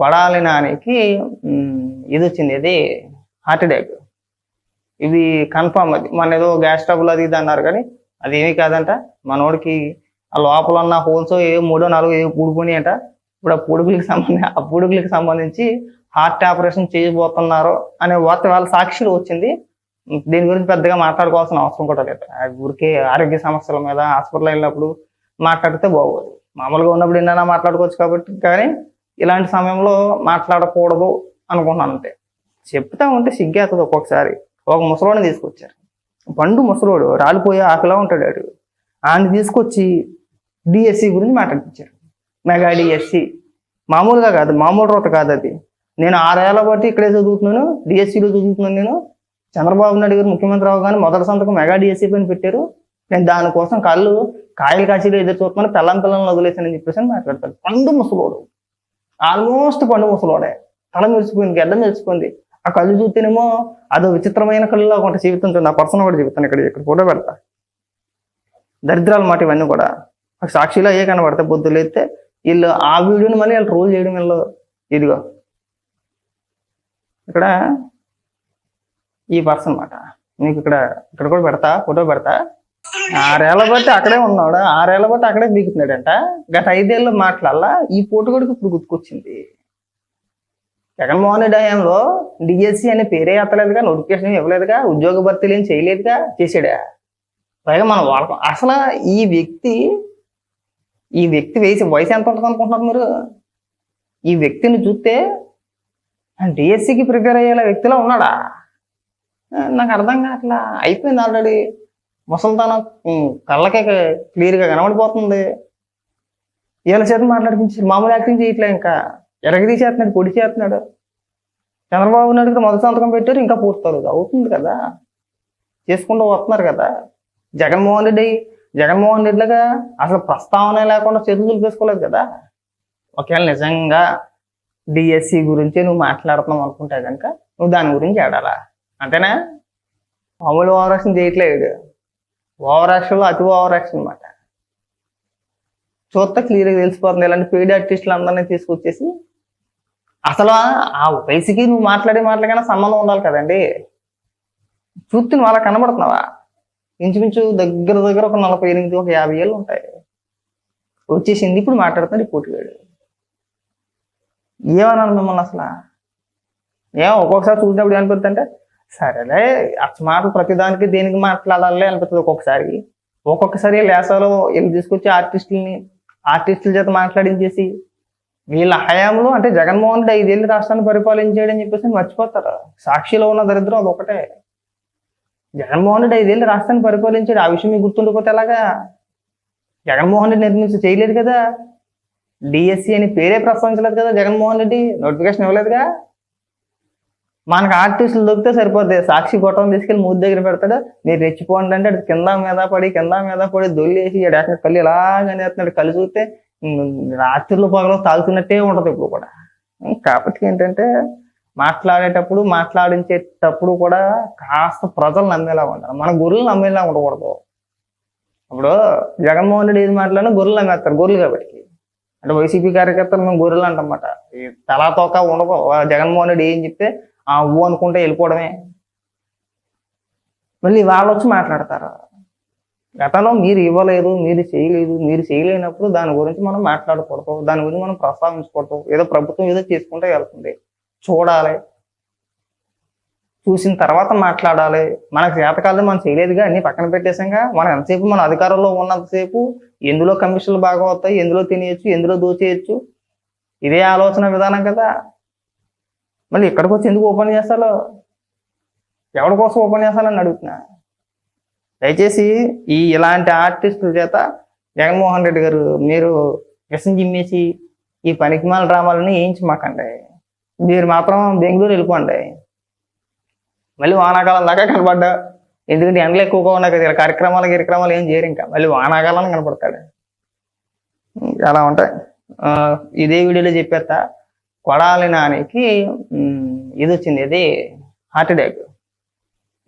కొడాలి నానికి ఇది వచ్చింది ఇది హార్ట్ అటాక్. ఇది కన్ఫామ్ అది. మన ఏదో గ్యాస్ ట్రబుల్ అది ఇది అన్నారు కానీ అది ఏమీ కాదంట. మనోడికి ఆ లోపల ఉన్న హోల్స్ ఏ మూడో నాలుగో ఏ అంట ఇప్పుడు ఆ పూడుగులకి సంబంధించి ఆ పూడుగులకి సంబంధించి హార్ట్ ఆపరేషన్ చేయబోతున్నారు అనే వార్త వాళ్ళ సాక్షిలో వచ్చింది. దీని గురించి పెద్దగా మాట్లాడుకోవాల్సిన అవసరం కూడా లేదు. ఊరికే ఆరోగ్య సమస్యల మీద హాస్పిటల్ వెళ్ళినప్పుడు మాట్లాడితే బాగోదు. మామూలుగా ఉన్నప్పుడు ఎన్నైనా మాట్లాడుకోవచ్చు కాబట్టి కానీ ఇలాంటి సమయంలో మాట్లాడకూడదు అనుకున్నాను అంతే. చెప్తా ఉంటే సిగ్గేస్తుంది ఒక్కొక్కసారి. ఒక ముసలోడిని తీసుకొచ్చారు. పండు ముసలోడు రాలిపోయే ఆకలా ఉంటాడు ఆడు ఆయన తీసుకొచ్చి డిఎస్సి గురించి మాట్లాడించారు మెగా డిఎస్సి మామూలుగా కాదు మామూలు రోత కాదు అది. నేను ఆరేళ్ళ బట్టి ఇక్కడే చదువుతున్నాను డిఎస్సిలో చదువుతున్నాను నేను. చంద్రబాబు నాయుడు గారు ముఖ్యమంత్రి అవగానే మొదటి సంతకం మెగా డిఎస్సి పైన పెట్టారు. నేను దానికోసం కళ్ళు కాయలు కాశీలు ఎదురు చూస్తున్నాను పిల్లం పిల్లలను వదిలేసానని చెప్పేసి మాట్లాడతాడు. పండు ముసలోడు. ఆల్మోస్ట్ పండు ముసలోడే. తల మెరిసిపోయింది గడ్డ మెరిసిపోయింది ఆ కళ్ళు చూస్తేనేమో అదో విచిత్రమైన కళ్ళలో కొంత జీవితం చూడండి ఆ పర్సన్ కూడా చెప్తాను ఇక్కడ ఇక్కడ ఫోటో పెడతా. దరిద్రాలు మాట ఇవన్నీ కూడా. నాకు సాక్షిలో ఏ కనబడతాయి బొద్దులు అయితే వీళ్ళు ఆ వీడియోని మళ్ళీ వీళ్ళు రోల్ చేయడం వీళ్ళు ఇదిగో. ఇక్కడ ఈ పర్సన్ మాట. మీకు ఇక్కడ ఇక్కడ కూడా పెడతా ఫోటో పెడతా. ఆరేళ్ళ బట్టి అక్కడే ఉన్నాడు. ఆరేళ్ళ బట్టి అక్కడే దిగుతున్నాడంట గత ఐదేళ్ళు మాట్లాడాల ఈ ఫోటో కూడా ఇప్పుడు గుర్తుకొచ్చింది. జగన్మోహన్ రెడ్డి హయాంలో డిఎస్సి అనే పేరే ఎత్తలేదుగా నోటిఫికేషన్ ఇవ్వలేదుగా ఉద్యోగ భర్తీలు ఏం చేయలేదుగా చేసాడా పైగా మనం వాళ్ళ అసలు ఈ వ్యక్తి ఈ వ్యక్తి వయసు వయసు ఎంత ఉంటుంది అనుకుంటున్నారు మీరు? ఈ వ్యక్తిని చూస్తే డిఎస్సికి ప్రిపేర్ అయ్యేలా వ్యక్తిలో ఉన్నాడా? నాకు అర్థం కావట్లా. అయిపోయింది ఆల్రెడీ ముసలితనం కళ్ళకే క్లియర్గా కనబడిపోతుంది. వీళ్ళ చేత మాట్లాడిపించి మామూలు యాక్టింగ్ చేయట్లే ఇంకా. ఎరగదీసేస్తున్నాడు పొడి చేస్తున్నాడు. చంద్రబాబు నాయుడు మొదటి సంతకం పెట్టారు ఇంకా పూర్తారు అవుతుంది కదా. చేసుకుంటూ వస్తున్నారు కదా. జగన్మోహన్ రెడ్డి జగన్మోహన్ రెడ్డిగా అసలు ప్రస్తావన లేకుండా చేతులు దులిపేసుకోలేదు కదా. ఒకవేళ నిజంగా డిఎస్సి గురించి నువ్వు మాట్లాడుతున్నావు అనుకుంటే కనుక నువ్వు దాని గురించి ఆడాలా అంతేనా? మామూలు ఓవర్ చేయట్లేదు. ఓవర్ యాక్షన్లో అతి ఓవర్ యాక్షన్ అనమాట చూస్తే క్లియర్గా తెలిసిపోతుంది. ఇలాంటి పేడి ఆర్టిస్టులు అందరినీ తీసుకొచ్చేసి అసలు ఆ వయసుకి నువ్వు మాట్లాడే మాటలకైనా సంబంధం ఉండాలి కదండి. చూస్తే నువ్వు అలా కనబడుతున్నావా? ఇంచుమించు దగ్గర దగ్గర ఒక నలభై ఎనిమిది ఒక యాభై ఏళ్ళు ఉంటాయి. వచ్చేసింది ఇప్పుడు మాట్లాడుతున్నాడు రిపోర్ట్ పోటీగాడు ఏమన్నాను మిమ్మల్ని అసలు? ఏం ఒక్కొక్కసారి చూసినప్పుడు ఏమనిపిస్తుంది సరేలే అస్మాత్ ప్రతిదానికి దేనికి మాట్లాడాలి అనిపిస్తుంది ఒక్కొక్కసారి. ఒక్కొక్కసారి లేసాలో వీళ్ళు తీసుకొచ్చి ఆర్టిస్టులని ఆర్టిస్టుల చేత మాట్లాడించేసి వీళ్ళ హయాంలో అంటే జగన్మోహన్ రెడ్డి ఐదేళ్ళు రాష్ట్రాన్ని పరిపాలించాడని చెప్పేసి మర్చిపోతారు. సాక్షిలో ఉన్న దరిద్రం అది ఒకటే జగన్మోహన్ రెడ్డి ఐదేళ్ళు రాష్ట్రాన్ని పరిపాలించాడు ఆ విషయం మీకు గుర్తుండిపోతే ఎలాగా? జగన్మోహన్ రెడ్డి నిర్మించి చేయలేదు కదా? డిఎస్సి అని పేరే ప్రస్తావించలేదు కదా జగన్మోహన్ రెడ్డి? నోటిఫికేషన్ ఇవ్వలేదుగా? మనకు ఆర్టిస్టులు దొరికితే సరిపోద్ది. సాక్షి గొట్టం తీసుకెళ్ళి మూడు దగ్గర పెడతాడు. మీరు రెచ్చిపోండి అంటే అటు కింద మీద పడి కింద మీద పడి దొల్లేసి ఏడాక కళ్ళు ఇలాగనే చేస్తున్నాడు కళ్ళు చూస్తే ఉమ్, రాత్రులు పగలు తాగుతున్నట్టే ఉంటది ఇప్పుడు కూడా. కాబట్టి ఏంటంటే మాట్లాడేటప్పుడు మాట్లాడించేటప్పుడు కూడా కాస్త ప్రజలు నమ్మేలా ఉండాలి. మన గొర్రెలు నమ్మేలా ఉండకూడదు. ఇప్పుడు జగన్మోహన్ రెడ్డి ఏది మాట్లాడినా గొర్రెలు నమ్మేస్తారు. గొర్రెలు కాబట్టి. అంటే వైసీపీ కార్యకర్తలు మేము గొర్రెలు అంటమాట ఈ తలా తోక ఉండదు జగన్మోహన్ రెడ్డి ఏం చెప్తే ఆ ఊ అనుకుంటే వెళ్ళిపోవడమే. మళ్ళీ వాళ్ళు వచ్చి మాట్లాడతారు. గతంలో మీరు ఇవ్వలేదు మీరు చేయలేదు మీరు చేయలేనప్పుడు దాని గురించి మనం మాట్లాడకూడదు దాని గురించి మనం ప్రస్తావించకూడదు. ఏదో ప్రభుత్వం ఏదో చేసుకుంటే వెళ్తుంది. చూడాలి. చూసిన తర్వాత మాట్లాడాలి. మనకు చేతకాలం మనం చేయలేదుగా అన్ని పక్కన పెట్టేసాంగా మనం ఎంతసేపు మన అధికారంలో ఉన్నంతసేపు ఎందులో కమిషన్లు బాగా వస్తాయి ఎందులో తినేయచ్చు ఎందులో దోచేయచ్చు? ఇదే ఆలోచన విధానం కదా. మళ్ళీ ఇక్కడికి వచ్చి ఎందుకు ఓపెన్ చేస్తాలో? ఎవరి కోసం ఓపెన్ చేస్తాలని అడుగుతున్నా. దయచేసి ఈ ఇలాంటి ఆర్టిస్టుల చేత జగన్మోహన్ రెడ్డి గారు మీరు విషం చిమ్మేసి ఈ పనికిమాల డ్రామాలని వేయించమాకండి మీరు మాత్రం బెంగళూరు వెళ్ళిపోండి. మళ్ళీ వానాకాలం దాకా కనపడ్డా. ఎందుకంటే ఎండలు ఎక్కువగా ఉన్నాయి కదా ఇలా కార్యక్రమాలు కార్యక్రమాలు ఏం చేయరు ఇంకా. మళ్ళీ వానాకాలం కనపడతాడు. అలా ఉంటాయి. ఇదే వీడియోలో చెప్పేస్తా. కొడాలి నానికి ఇది వచ్చింది. ఇది హార్ట్ అటాక్.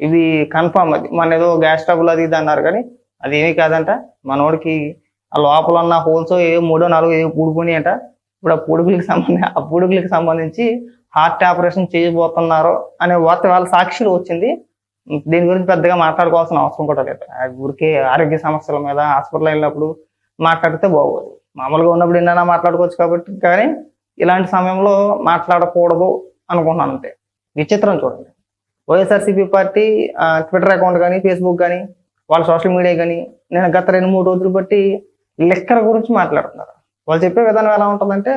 ఇది కన్ఫామ్ అది. మన ఏదో గ్యాస్ ట్రబుల్ అది ఇది అన్నారు కానీ అది ఏమీ కాదంట. మనోడికి ఆ లోపల ఉన్న హోల్స్ ఏ మూడో నాలుగో ఏ అంట. ఇప్పుడు ఆ పుడుగులకి సంబంధించి ఆ పుడుగులకి సంబంధించి హార్ట్ ఆపరేషన్ చేయబోతున్నారు అనే వార్త వాళ్ళ సాక్షిలో వచ్చింది. దీని గురించి పెద్దగా మాట్లాడుకోవాల్సిన అవసరం కూడా లేదు. ఊరికే ఆరోగ్య సమస్యల మీద హాస్పిటల్ వెళ్ళినప్పుడు మాట్లాడితే బాగోదు. మామూలుగా ఉన్నప్పుడు ఎన్నైనా మాట్లాడుకోవచ్చు కాబట్టి కానీ ఇలాంటి సమయంలో మాట్లాడకూడదు అనుకున్నాను అంతే. విచిత్రం చూడండి. వైఎస్ఆర్సీపీ పార్టీ ఆ, ట్విట్టర్ అకౌంట్ కానీ ఫేస్బుక్ కానీ వాళ్ళ సోషల్ మీడియా కానీ నేను గత రెండు మూడు రోజులు బట్టి లిక్కర్ గురించి మాట్లాడుతున్నారు. వాళ్ళు చెప్పే విధానం ఎలా ఉంటుందంటే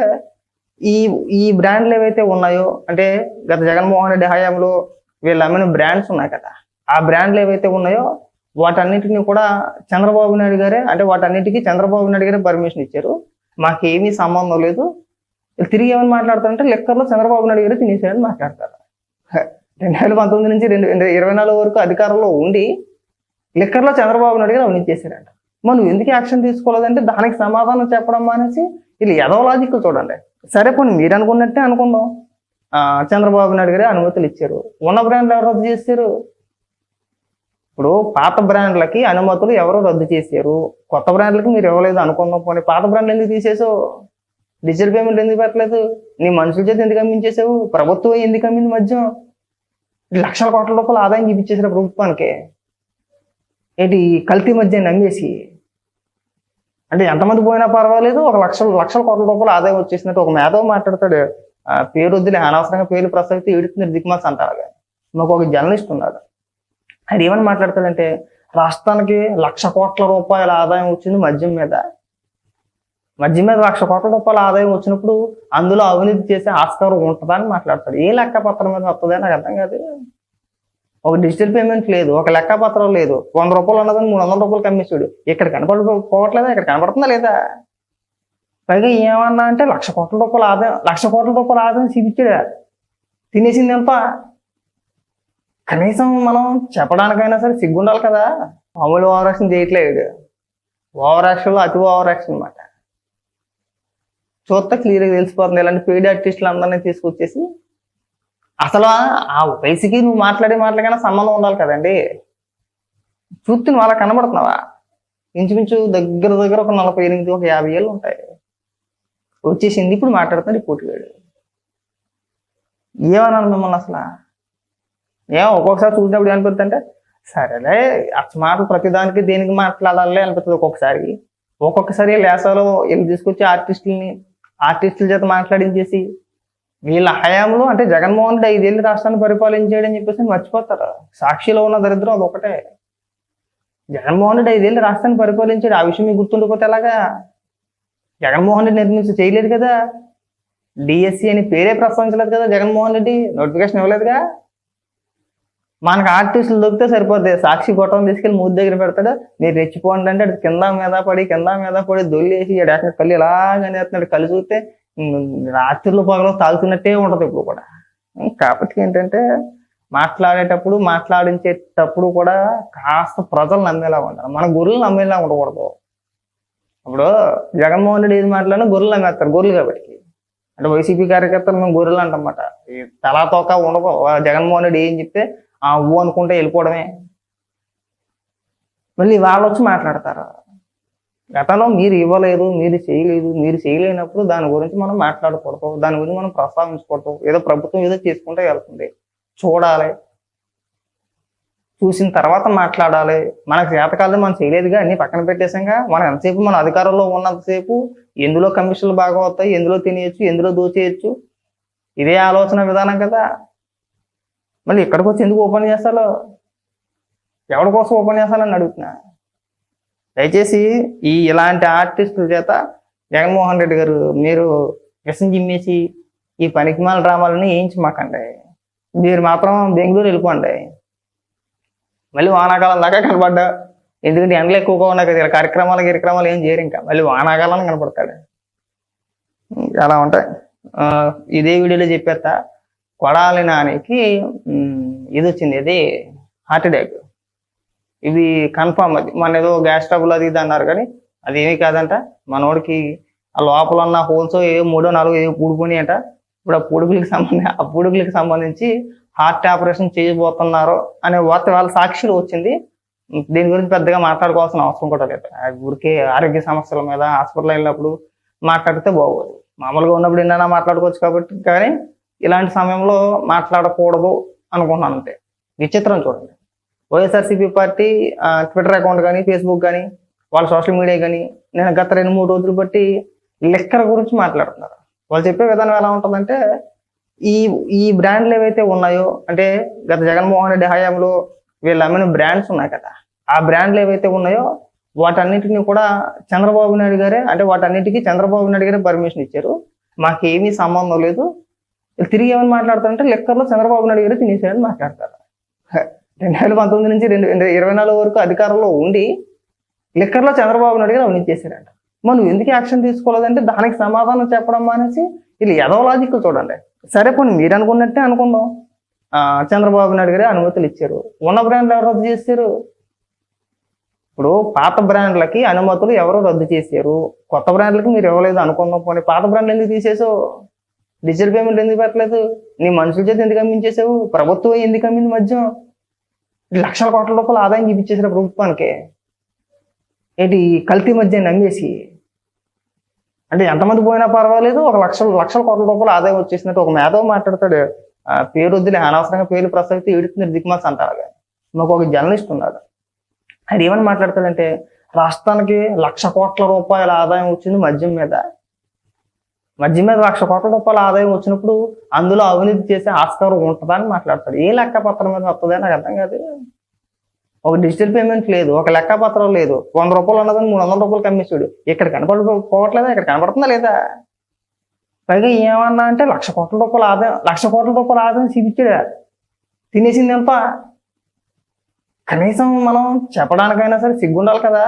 ఈ ఈ బ్రాండ్లు ఏవైతే ఉన్నాయో అంటే గత జగన్మోహన్ రెడ్డి హయాంలో వీళ్ళు అమ్మిన బ్రాండ్స్ ఉన్నాయి కదా ఆ బ్రాండ్లు ఏవైతే ఉన్నాయో వాటన్నిటిని కూడా చంద్రబాబు నాయుడు గారే అంటే వాటన్నిటికీ చంద్రబాబు నాయుడు గారే పర్మిషన్ ఇచ్చారు. మాకేమీ సంబంధం లేదు. తిరిగి ఏమని మాట్లాడతారంటే లెక్కర్లో చంద్రబాబు నాయుడు గారు తినేసాడని మాట్లాడతారు. రెండు వేల పంతొమ్మిది నుంచి రెండు ఇరవై నాలుగు వరకు అధికారంలో ఉండి లిక్కర్లో చంద్రబాబు నాయుడు గారు అవినీతి చేశారంట ఎందుకు యాక్షన్ తీసుకోలేదంటే దానికి సమాధానం చెప్పడం మానేసి వీళ్ళు ఏదో లాజిక్ చూడండి. సరే పోనీ మీరు అనుకున్నట్టే అనుకుందాం. ఆ, చంద్రబాబు నాయుడు గారే అనుమతులు ఇచ్చారు. ఉన్న బ్రాండ్లు ఎవరు రద్దు చేశారు? ఇప్పుడు పాత బ్రాండ్లకి అనుమతులు ఎవరు రద్దు చేశారు? కొత్త బ్రాండ్లకి మీరు ఇవ్వలేదు అనుకుందాం పోనీ. పాత బ్రాండ్లు ఎందుకు తీసేసో డిజిటల్ పేమెంట్ ఎందుకు పెట్టలేదు? నీ మనుషుల చేతి ఎందుకు అమ్మించేసావు ప్రభుత్వం ఎందుకు అమ్మింది మధ్యం? లక్షల కోట్ల రూపాయలు ఆదాయం చూపించేసిన ప్రభుత్వానికి. ఏంటి కల్తీ మధ్య నమ్మేసి? అంటే ఎంతమంది పోయినా పర్వాలేదు ఒక లక్షల లక్షల కోట్ల రూపాయలు ఆదాయం వచ్చేసినట్టు ఒక మేధవ మాట్లాడతాడు. ఆ, పేరు వద్దులే అనవసరంగా పేర్లు ప్రసక్తి ఏడుతున్నారు దిక్మాస్ అంటారు మాకు ఒక జర్నలిస్ట్ ఉన్నాడు. ఆయన ఏమని మాట్లాడతాడంటే రాష్ట్రానికి లక్ష కోట్ల రూపాయల ఆదాయం వచ్చింది మద్యం మీద. మధ్య మీద లక్ష కోట్ల రూపాయల ఆదాయం వచ్చినప్పుడు అందులో అవినీతి చేసే ఆస్కారం ఉంటుందా అని మాట్లాడతాడు. ఏ లెక్క పత్రం మీద వస్తుందా నాకు అర్థం కాదు. ఒక డిజిటల్ పేమెంట్ లేదు ఒక లెక్క పత్రం లేదు. వంద రూపాయలు ఉన్నదని మూడు వందల రూపాయలు కమ్మేసాడు ఇక్కడ కనపడకపోవట్లేదా ఇక్కడ కనపడుతుందా లేదా? పైగా ఏమన్నా అంటే లక్ష కోట్ల రూపాయల ఆదాయం లక్ష కోట్ల రూపాయల ఆదాయం చూపించాడు తినేసింది ఎంత కనీసం మనం చెప్పడానికైనా సరే సిగ్గుండాలి కదా. మామూలు ఓవర్ యాక్షన్ చేయట్లేదు ఓవర్ అతి ఓవర్ యాక్షన్ అనమాట చూస్తే క్లియర్గా తెలిసిపోతుంది. ఇలాంటి పెయిడ్ ఆర్టిస్టులు అందరినీ తీసుకొచ్చేసి అసలు ఆ- వయసుకి నువ్వు మాట్లాడే మాటలకైనా సంబంధం ఉండాలి కదండి. చూస్తే నువ్వు అలా కనబడుతున్నావా? ఇంచుమించు దగ్గర దగ్గర ఒక నలభై ఎనిమిది ఒక యాభై ఏళ్ళు ఉంటాయి. వచ్చేసింది ఇప్పుడు మాట్లాడుతున్నాడు రిపోర్ట్ పోటీగాడు ఏమన్నాను మిమ్మల్ని అసలు? ఏం ఒక్కొక్కసారి చూసినప్పుడు ఏమనిపిస్తుంది అంటే సరేలే అచ్చ మాటలు ప్రతిదానికి దేనికి మాట్లాడాలి అనిపిస్తుంది ఒక్కొక్కసారి ఒక్కొక్కసారి లేసాలో వీళ్ళు తీసుకొచ్చి ఆర్టిస్టుల్ని ఆర్టిస్టుల చేత మాట్లాడించేసి వీళ్ళ హయాంలో అంటే జగన్మోహన్ రెడ్డి ఐదేళ్ళు రాష్ట్రాన్ని పరిపాలించాడని చెప్పేసి మర్చిపోతారు. సాక్షిలో ఉన్న దరిద్రం అది ఒకటే జగన్మోహన్ రెడ్డి ఐదేళ్ళు రాష్ట్రాన్ని పరిపాలించాడు ఆ విషయం మీకు గుర్తుండిపోతే ఎలాగా? జగన్మోహన్ రెడ్డి నిర్మించి చేయలేదు కదా? డిఎస్సి అని పేరే ప్రస్తావించలేదు కదా జగన్మోహన్ రెడ్డి? నోటిఫికేషన్ ఇవ్వలేదుగా? మనకు ఆర్టిస్టులు దొరికితే సరిపోద్ది. సాక్షి గొట్టం తీసుకెళ్ళి మూతి దగ్గర పెడతాడు. మీరు రెచ్చిపోండి అంటే అటు కింద మీద పడి కింద మీద పడి దొల్లేసి ఏడాక కళ్ళు ఇలాగనే వేస్తున్నాడు కళ్ళు చూస్తే ఉమ్, రాత్రులు పగలు తాగుతున్నట్టే ఉంటది ఇప్పుడు కూడా. కాబట్టి ఏంటంటే మాట్లాడేటప్పుడు మాట్లాడించేటప్పుడు కూడా కాస్త ప్రజలు నమ్మేలా ఉండాలి. మన గొర్రెలు నమ్మేలా ఉండకూడదు. ఇప్పుడు జగన్మోహన్ రెడ్డి ఏది మాట్లాడినా గొర్రెలు నమ్మేస్తారు. గొర్రెలు కాబట్టి. అంటే వైసీపీ కార్యకర్తలు మేము గొర్రెలు అంటమాట ఈ తలా తోక ఉండదు జగన్మోహన్ రెడ్డి ఏం చెప్తే ఆ ఊ అనుకుంటే వెళ్ళిపోవడమే. మళ్ళీ వాళ్ళు వచ్చి మాట్లాడతారు. గతంలో మీరు ఇవ్వలేదు మీరు చేయలేదు మీరు చేయలేనప్పుడు దాని గురించి మనం మాట్లాడకూడదు దాని గురించి మనం ప్రస్తావించకూడదు. ఏదో ప్రభుత్వం ఏదో చేసుకుంటే వెళ్తుంది. చూడాలి. చూసిన తర్వాత మాట్లాడాలి. మనకు చేతకాలం మనం చేయలేదుగా అన్ని పక్కన పెట్టేసాంగా మనం ఎంతసేపు మన అధికారంలో ఉన్నంతసేపు ఎందులో కమిషన్లు బాగా వస్తాయి ఎందులో తినేయచ్చు ఎందులో దోచేయచ్చు? ఇదే ఆలోచన విధానం కదా. మళ్ళీ ఇక్కడికి వచ్చి ఎందుకు ఓపెన్ చేస్తాలో? ఎవరి కోసం ఓపెన్ చేస్తాలని అడుగుతున్నా. దయచేసి ఈ ఇలాంటి ఆర్టిస్టుల చేత జగన్మోహన్ రెడ్డి గారు మీరు విషం చిమ్మేసి ఈ పనికిమాల డ్రామాలని వేయించమాకండి మీరు మాత్రం బెంగళూరు వెళ్ళిపోండి. మళ్ళీ వానాకాలం దాకా కనబడ్డా ఎందుకంటే ఎండలు ఎక్కువగా ఉన్నాయి కదా ఇలా కార్యక్రమాలు కార్యక్రమాలు ఏం చేయరు ఇంకా. మళ్ళీ వానాకాలం కనపడతాడు. అలా ఉంటాయి. ఇదే వీడియోలో చెప్పేస్తా. కొడాలి నానికి ఇది వచ్చింది. ఇది హార్ట్ అటాక్. ఇది కన్ఫామ్ అది. మన ఏదో గ్యాస్ ట్రబుల్ అది ఇది అన్నారు కానీ అది ఏమీ కాదంట. మనోడికి ఆ లోపల ఉన్న హోల్స్ ఏ మూడో నాలుగో ఏ పూడుకుని అంట. ఇప్పుడు ఆ పూడుకులకి సంబంధించి ఆ పూడుకులకి సంబంధించి హార్ట్ ఆపరేషన్ చేయబోతున్నారు అనే వార్త వాళ్ళ సాక్షిలో వచ్చింది. దీని గురించి పెద్దగా మాట్లాడుకోవాల్సిన అవసరం కూడా లేదు. ఊరికే ఆరోగ్య సమస్యల మీద హాస్పిటల్ వెళ్ళినప్పుడు మాట్లాడితే బాగోదు. మామూలుగా ఉన్నప్పుడు ఎన్నైనా మాట్లాడుకోవచ్చు కాబట్టి కానీ ఇలాంటి సమయంలో మాట్లాడకూడదు అనుకుంటున్నాను అంతే. విచిత్రం చూడండి. వైఎస్ఆర్సీపీ పార్టీ ట్విట్టర్ అకౌంట్ కానీ ఫేస్బుక్ కానీ వాళ్ళ సోషల్ మీడియా కానీ నేను గత రెండు మూడు రోజులు బట్టి లెక్కర గురించి మాట్లాడుతున్నారు. వాళ్ళు చెప్పే విధానం ఎలా ఉంటుందంటే ఈ ఈ బ్రాండ్లు ఏవైతే ఉన్నాయో అంటే గత జగన్మోహన్ రెడ్డి హయాంలో వీళ్ళు అమ్మిన బ్రాండ్స్ ఉన్నాయి కదా. ఆ బ్రాండ్లు ఏవైతే ఉన్నాయో వాటన్నిటిని కూడా చంద్రబాబు నాయుడు గారే అంటే వాటన్నిటికీ చంద్రబాబు నాయుడు గారే పర్మిషన్ ఇచ్చారు. మాకేమీ సంబంధం లేదు. తిరిగి ఏమని మాట్లాడతారంటే లెక్కర్లో చంద్రబాబు నాయుడు గారే తినేసాడని మాట్లాడతారు. రెండు వేల పంతొమ్మిది నుంచి రెండు ఇరవై నాలుగు వరకు అధికారంలో ఉండి లెక్కర్లో చంద్రబాబు నాయుడు గారు అవినీతి చేశారంట మనం ఎందుకు యాక్షన్ తీసుకోలేదంటే దానికి సమాధానం చెప్పడం మానేసి వీళ్ళు ఏదో లాజిక్ చూడండి. సరే పోనీ మీరు అనుకున్నట్టే అనుకుందాం. ఆ, చంద్రబాబు నాయుడు గారే అనుమతులు ఇచ్చారు. ఉన్న బ్రాండ్లు ఎవరు రద్దు చేశారు? ఇప్పుడు పాత బ్రాండ్లకి అనుమతులు ఎవరు రద్దు చేశారు? కొత్త బ్రాండ్లకి మీరు ఇవ్వలేదు అనుకుందాం పోనీ. పాత బ్రాండ్లు ఎందుకు తీసేసావు డిజిటల్ పేమెంట్ ఎందుకు పెట్టలేదు? నీ మనుషుల చేతి ఎందుకు అమ్మించేసావు ప్రభుత్వం ఎందుకు అమ్మింది మధ్యం? లక్షల కోట్ల రూపాయలు ఆదాయం చూపించేసారు ప్రభుత్వానికి. ఏంటి కల్తీ మధ్య నమ్మేసి? అంటే ఎంతమంది పోయినా పర్వాలేదు ఒక లక్షల లక్షల కోట్ల రూపాయలు ఆదాయం వచ్చేసినట్టు ఒక మేధవ మాట్లాడతాడు. ఆ, పేరు వద్దులే అనవసరంగా పేర్లు ప్రస్తావిస్తే ఏడుతున్నారు దిక్మాస్ అంటారు. మాకు ఒక జర్నలిస్ట్ ఉన్నాడు. ఆయన ఏమని మాట్లాడతాడంటే రాష్ట్రానికి లక్ష కోట్ల రూపాయల ఆదాయం వచ్చింది మద్యం మీద. మద్యం మీద లక్ష కోట్ల రూపాయల ఆదాయం వచ్చినప్పుడు అందులో అవినీతి చేసే ఆస్కారం ఉంటుందా? అని మాట్లాడతాడు. ఏ లెక్క పత్రం మీద వస్తుందా నాకు అర్థం కాదు. ఒక డిజిటల్ పేమెంట్ లేదు ఒక లెక్క పత్రం లేదు. వంద రూపాయలు ఉన్నదని మూడు వందల రూపాయలు కమ్మేసాడు ఇక్కడ కనపడకపోవట్లేదా ఇక్కడ కనపడుతుందా లేదా? పైగా ఏమన్నా అంటే లక్ష కోట్ల రూపాయల ఆదాయం లక్ష కోట్ల రూపాయల ఆదాయం చూపించాడు తినేసింది ఎంత? కనీసం మనం చెప్పడానికైనా సరే సిగ్గుండాలి కదా.